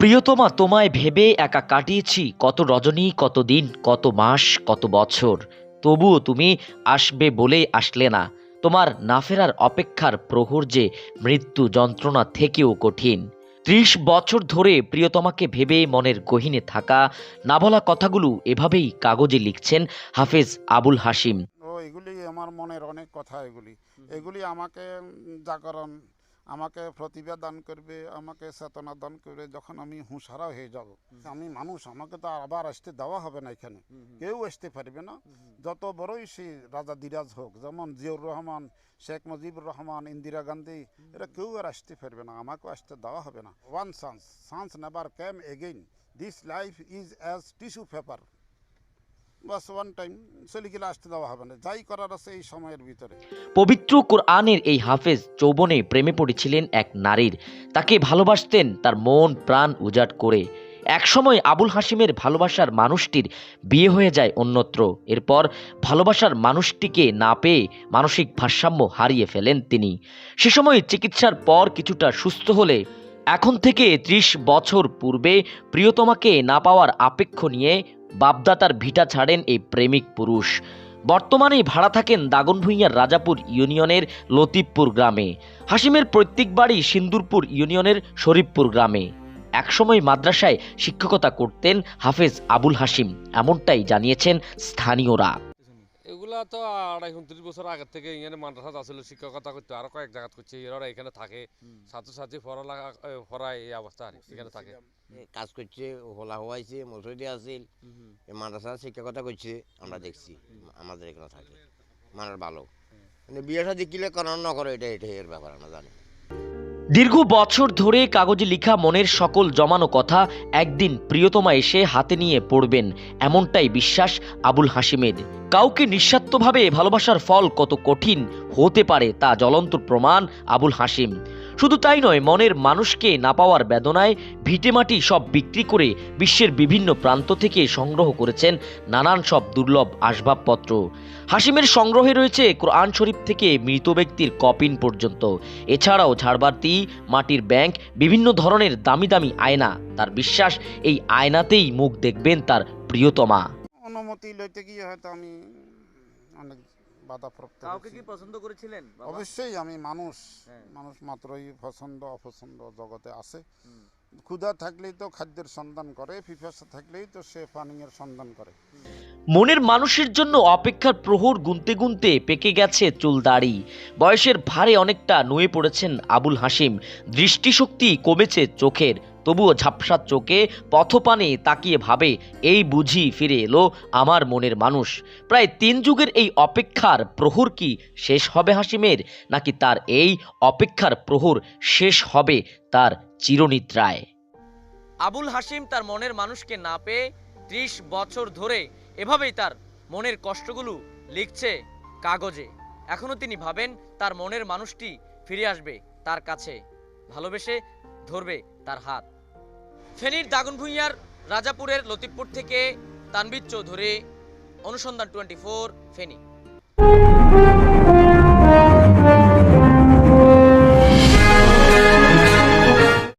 প্রিয়তমা তোমায় ভেবে একা কাটিয়েছি। কত রজনী কত দিন কত মাস কত বছর। তবুও তুমি আসবে বলে আসলে না। তোমার না ফেরার অপেক্ষার প্রহর যে মৃত্যু যন্ত্রণা থেকেও কঠিন। ত্রিশ বছর ধরে প্রিয়তমাকে ভেবে মনের গহিনে থাকা না বলা কথাগুলো এভাবেই কাগজে লিখছেন হাফেজ আবুল হাসিম ও এগুলি আমার মনের অনেক কথা এগুলি। এগুলি আমাকে জাগরণ আমাকে প্রতিভা দান করবে আমাকে চেতনা দান করবে যখন আমি হুঁশারা হয়ে যাব। আমি মানুষ আমাকে তো আর আবার আসতে দেওয়া হবে না এখানে। কেউ আসতে পারবে না। যত বড়ই সে রাজা দিরাজ হোক যেমন জিয়াউর রহমান শেখ মুজিবুর রহমান ইন্দিরা গান্ধী এরা কেউ আর আসতে পারবে না। আমাকেও আসতে দেওয়া হবে না। One chance chance never come again this life is as tissue paper bus one time আসতে দেওয়া হবে না। যাই করার আছে এই সময়ের ভিতরে। পবিত্র কোরআনের এই হাফেজ যৌবনে প্রেমে পড়েছিলেন এক নারীর। তাকে ভালোবাসতেন তার মন, প্রাণ উজাড় করে। একসময় আবুল হাসিমের ভালোবাসার মানুষটির বিয়ে হয়ে যায় অন্যত্র। এরপর ভালোবাসার মানুষটিকে না পেয়ে মানসিক ভারসাম্য হারিয়ে ফেলেন তিনি। সে সময় চিকিৎসার পর কিছুটা সুস্থ হলে এখন থেকে ত্রিশ বছর পূর্বে প্রিয়তমাকে না পাওয়ার আপেক্ষ নিয়ে বাপদাতার ভিটা ছাড়েন এই প্রেমিক পুরুষ। বর্তমানে ভাড়া থাকেন দাগনভূঁইয়ার রাজাপুর ইউনিয়নের লতিবপুর গ্রামে। হাসিমের প্রত্যেক বাড়ি সিন্দুরপুর ইউনিয়নের শরীফপুর গ্রামে। একসময় মাদ্রাসায় শিক্ষকতা করতেন হাফেজ আবুল হাসিম এমনটাই জানিয়েছেন স্থানীয়রা। এগুলা তো আড়াই উনত্রিশ বছর আগের থেকে এখানে মাদ্রাসা আসলে শিক্ষকতা করতে আরও কয়েক জায়গা করছে এরা এখানে থাকে। ছাত্রছাত্রী ফরা ফরা এই অবস্থা আর এখানে থাকে। কাজ করছে হোলা হওয়াইছে মসজিদে আসিল এই মাদ্রাসা শিক্ষকতা করছে আমরা দেখছি আমাদের এখানে থাকে। মানার ভালো। মানে বিয়েটা দেখিলে কারণ না করে এটা এটা এর ব্যাপার আমরা জানি। দীর্ঘ বছর ধরে কাগজে লিখা মনের সকল জমানো কথা একদিন প্রিয়তমা এসে হাতে নিয়ে পড়বেন, এমনটাই বিশ্বাস আবুল হাসিমের কাউকে নিঃস্বার্থভাবে ভালোবাসার ফল কত কঠিন হতে পারে তা জ্বলন্ত প্রমাণ আবুল হাসিম শুধু তাই নয়, মনের মানুষকে না পাওয়ার বেদনায় ভিটেমাটি সব বিক্রি করে বিশ্বের বিভিন্ন প্রান্ত থেকে সংগ্রহ করেছেন নানান সব দুর্লভ আসবাবপত্র। হাসিমের সংগ্রহে রয়েছে কোরআন শরীফ থেকে মৃত ব্যক্তির কপিন পর্যন্ত। এছাড়াও ঝাড়বাতি, মাটির ব্যাংক, বিভিন্ন ধরনের দামি দামি আয়না। তার বিশ্বাস, এই আয়নাতেই মুখ দেখবেন তার প্রিয়তমা। অনুমতি লইতে গিয়ে হয়তো আমি অনেক বাধাপ্রাপ্ত কাউকে কি পছন্দ করেছিলেন অবশ্যই আমি মানুষ হ্যাঁ। মানুষ মাত্রই পছন্দ অপছন্দ জগতে আছে। ক্ষুধা থাকলেই তো খাদ্যের সন্ধান করে পিপাসা থাকলেই তো সে পানীয়ের সন্ধান করে। মনের মানুষের জন্য অপেক্ষার প্রহর গুনতে গুনতে পেকে গেছে চুল দাড়ি বয়সের ভারে অনেকটা নুয়ে পড়েছেন আবুল হাসিম। দৃষ্টিশক্তি কমেছে চোখের। তবুও ঝাপসা চোখে পথপানে তাকিয়ে ভাবে, এই বুঝি ফিরে এলো আমার মনের মানুষ। প্রায় তিন যুগের এই অপেক্ষার প্রহর কি শেষ হবে হাসিমের? নাকি তার এই অপেক্ষার প্রহর শেষ হবে তার চিরনিদ্রায়? আবুল হাসিম তার মনের মানুষকে না পেয়ে ত্রিশ বছর ধরে এভাবেই তার মনের কষ্টগুলো লিখছে কাগজে। এখনও তিনি ভাবেন তার মনের মানুষটি ফিরে আসবে তার কাছে। ভালোবেসে ধরবে তার হাত। ফেনীর দাগনভূঁইয়ার রাজাপুরের লতিফপুর থেকে তানবির চৌধুরী অনুসন্ধান টোয়েন্টি ফোর ফেনী।